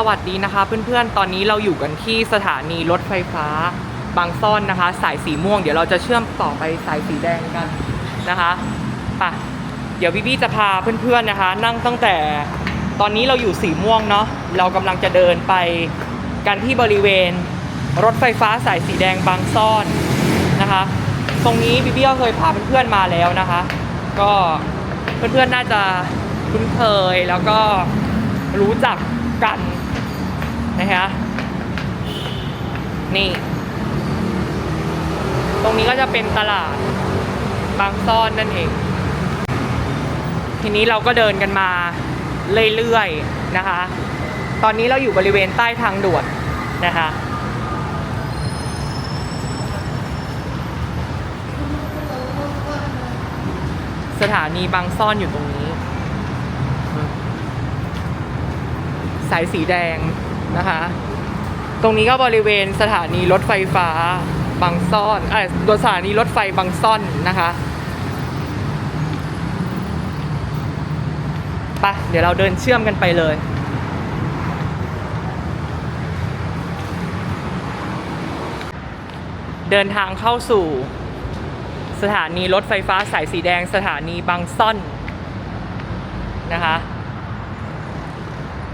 สวัสดีนะคะ เพื่อนๆ ตอนนี้เราอยู่กันที่สถานีรถไฟฟ้าบางซ่อนนะคะ สายสีม่วง เดี๋ยวเราจะเชื่อมต่อไปสายสีแดงกันนะคะไป่ะเดี๋ยวพี่ๆจะพาเพื่อนๆนะคะ นั่งตั้งแต่ตอนนี้เราอยู่สีม่วงเนาะเรากำลังจะเดินไปกันที่บริเวณรถไฟฟ้าสายสีแดงบางซ่อนนะคะ ตรงนี้พี่พี่ๆก็เคยพาเพื่อนๆมาแล้วนะคะ ก็เพื่อนๆน่าจะคุ้นเคยแล้วก็รู้จักกัน นะคะนี่ ตรงนี้ก็จะเป็นตลาดบางซ่อนนั่นเอง ทีนี้เราก็เดินกันมาเรื่อยๆนะคะ ตอนนี้เราอยู่บริเวณใต้ทางด่วนนะคะสถานีบางซ่อนอยู่ตรงนี้ สายสีแดง นะคะ ตรงนี้ก็บริเวณสถานีรถไฟฟ้าบางซ่อนเอ่อตัวสถานีรถไฟบางซ่อนนะคะไปะเดี๋ยวเราเดินเชื่อมกันไปเลย เดินทางเข้าสู่ สถานีรถไฟฟ้าสายสีแดงสถานีบางซ่อนนะคะ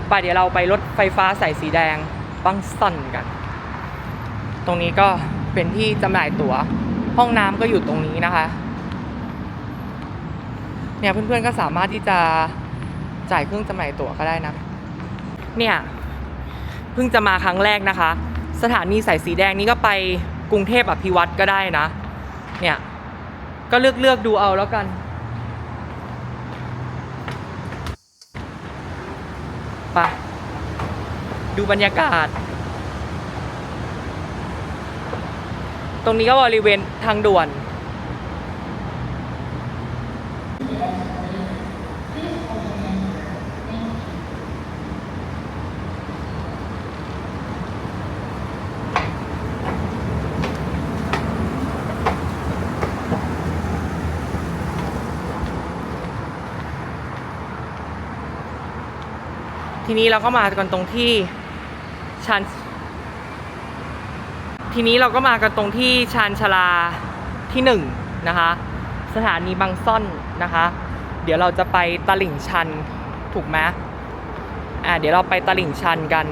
ไปเดี๋ยวเราไปรถไฟฟ้าสายสีแดงบางซ่อนกัน ตรงนี้ก็เป็นที่จำหน่ายตั๋ว ห้องน้ำก็อยู่ตรงนี้นะคะ เนี่ยเพื่อนๆก็สามารถที่จะจ่ายเครื่องจำหน่ายตั๋วก็ได้นะ เนี่ยเพิ่งจะมาครั้งแรกนะคะ สถานีสายสีแดงนี้ก็ไปกรุงเทพอภิวัตรก็ได้นะ เนี่ยก็เลือกเลือกดูเอาแล้วกัน ไปะ ดูบรรยากาศ ตรงนี้ก็บริเวณทางด่วน ทีนี้เราก็มากันตรงที่ ชานทีนี้เราก็มากันตรงที่ชานชลาที่หนึ่งนะคะ สถานีบางซ่อนนะคะ เดี๋ยวเราจะไปตลิ่งชันถูกไหมอ่าเดี๋ยวเราไปตลิ่งชันกัน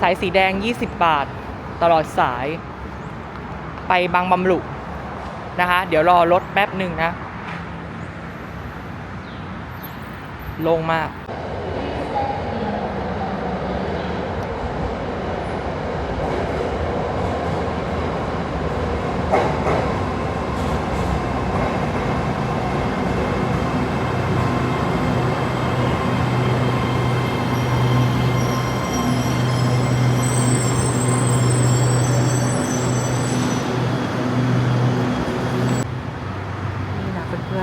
สายสีแดง 20 บาท ตลอดสาย ไปบางบำรุนะคะ เดี๋ยวรอรถแป๊บหนึ่งนะโล่งมา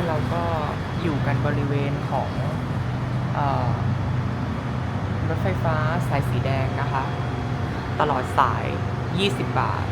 อนๆเราก็อยู่กันบริเวณของรถไฟฟ้าสายสีแดงนะคะ ตลอดสาย 20 บาท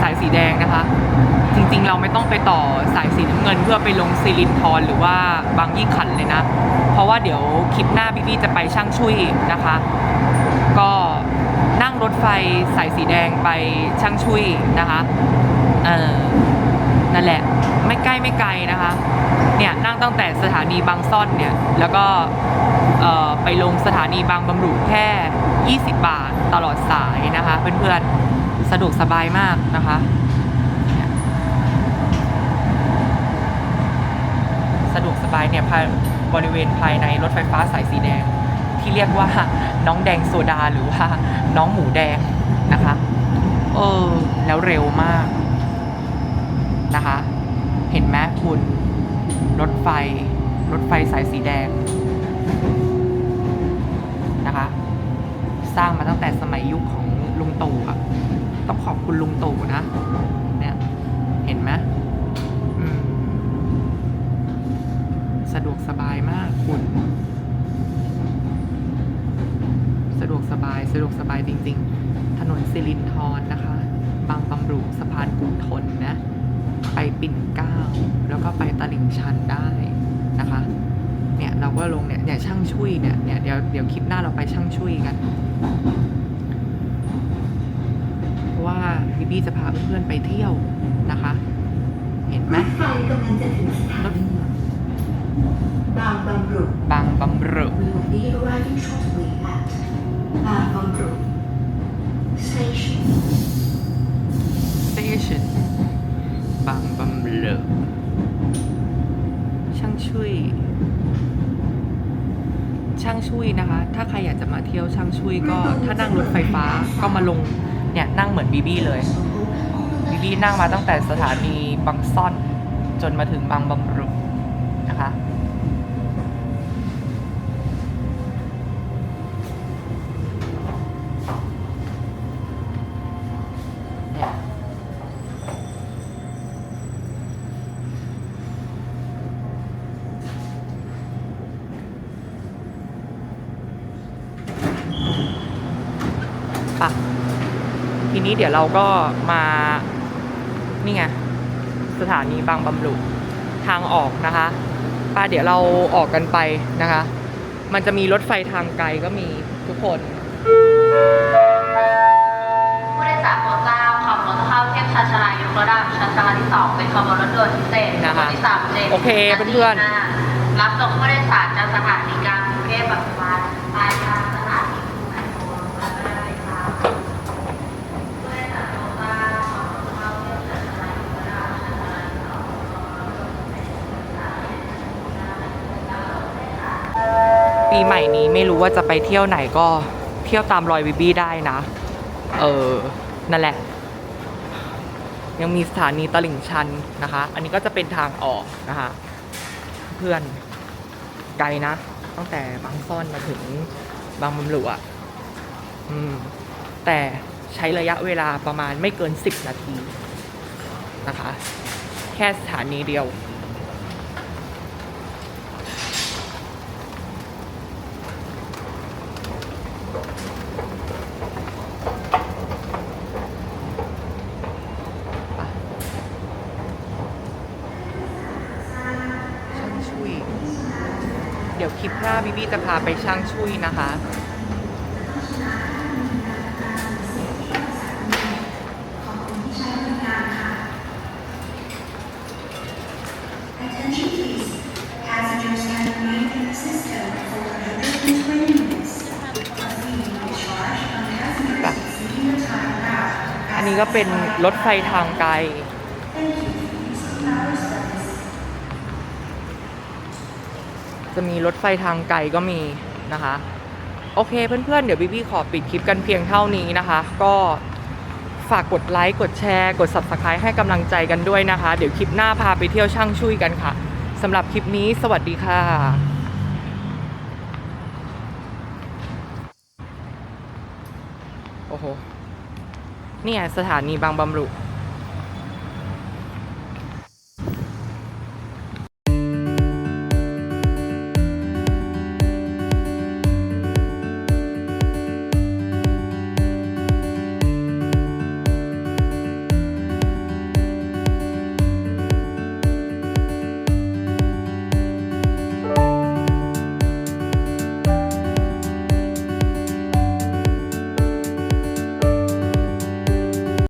สายสีแดงนะคะ จริงๆ เราไม่ต้องไปต่อสายสีน้ำเงิน เพื่อไปลงซิลินทรหรือว่าบางยี่ขันเลยนะ เพราะว่าเดี๋ยวคลิปหน้าพี่ๆจะไปช่างชุยนะคะ ก็นั่งรถไฟสายสีแดงไปช่างชุยนะคะเออนั่นแหละไม่ใกล้ไม่ไกลนะคะเนี่ยนั่งตั้งแต่สถานีบางซ่อนเนี่ยแล้วก็ไปลงสถานีบางบำรุแค่ 20 บาทตลอดสายนะคะเพื่อนๆ สะดวกสบายมากนะคะ สะดวกสบายเนี่ยภายบริเวณภายในรถไฟฟ้าสายสีแดง ที่เรียกว่าน้องแดงโซดาหรือว่าน้องหมูแดงนะคะ เออ แล้วเร็วมากนะคะ เห็นไหมคุณรถไฟ รถไฟสายสีแดงนะคะ สร้างมาตั้งแต่สมัยยุคของลุงตู่อะ ต้องขอบคุณลุงตู่นะ เนี่ย เห็นไหมมสะดวกสบายมากคุณ สะดวกสบายสะดวกสบายจริง ๆ ถนนสิรินธรนะคะ บางบำรุสะพานกรุงทนนะ ไปปิ่นเกล้า แล้วก็ไปตลิ่งชันได้นะคะ เนี่ยเราก็ลงเนี่ยเนี่ยช่างชุยเนี่ยเนี่ยเดี๋ยวเดี๋ยวคลิปหน้าเราไปช่างชุยกัน พี่บี้จะพาเพื่อนๆไปเที่ยวนะคะ เห็นไหมรถไฟกำลังจะถึงสถานีบางบำรุบางบำรุ We will be arriving shortly at บางบำรุ Station station บางบำรุช่างชุยช่างชุยนะคะ ถ้าใครอยากจะมาเที่ยวช่างชุยก็ถ้านั่งรถไฟฟ้าก็มาลง เนี่ยนั่งเหมือนบีบี้เลยบีบี้นั่งมาตั้งแต่สถานีบางซ่อนจนมาถึงบางบำรุง นี้เดี๋ยวเราก็มานี่ไงสถานีบางบำรุทางออกนะคะป้าเดี๋ยวเราออกกันไปนะคะ มันจะมีรถไฟทางไกลก็มีทุกคนผู้โดยสารโปรดทราบขับรถเข้าเทียบชานชาลายกระดับชานชาลาที่สองเป็นขบวนรถด่วนพิเศษนะคะขบวนที่สามเจโอเคเพื่อนรับส่งผู้โดยสารจากสถานีกลางกรุงเทพ ปีใหม่นี้ไม่รู้ว่าจะไปเที่ยวไหนก็เที่ยวตามรอยวิบี้ได้นะ เออ นั่นแหละ ยังมีสถานีตลิ่งชันนะคะ อันนี้ก็จะเป็นทางออกนะคะ เพื่อนไกลนะ ตั้งแต่บางซ่อนมาถึงบางบำรุอะอืม แต่ใช้ระยะเวลาประมาณไม่เกิน 10 นาทีนะคะ แค่สถานีเดียว ช่างชุย เดี๋ยวคลิปหน้าบิบี้จะพาไปช่างชุยนะคะ Attention please. Passengers can remain in the system for 120 minutes. A fee will be charged on passengers exceeding the time allowed. อันนี้ก็เป็นรถไฟทางไกล จะมีรถไฟทางไกลก็มีนะคะ โอเคเพื่อนๆ เดี๋ยวบิบี้ขอปิดคลิปกันเพียงเท่านี้นะคะ ก็ฝากกดไลค์กดแชร์ กด subscribe ให้กำลังใจกันด้วยนะคะ เดี๋ยวคลิปหน้าพาไปเที่ยวช่างชุยกันค่ะสำหรับคลิปนี้สวัสดีค่ะโอ้โห เนี่ยสถานีบางบำรุ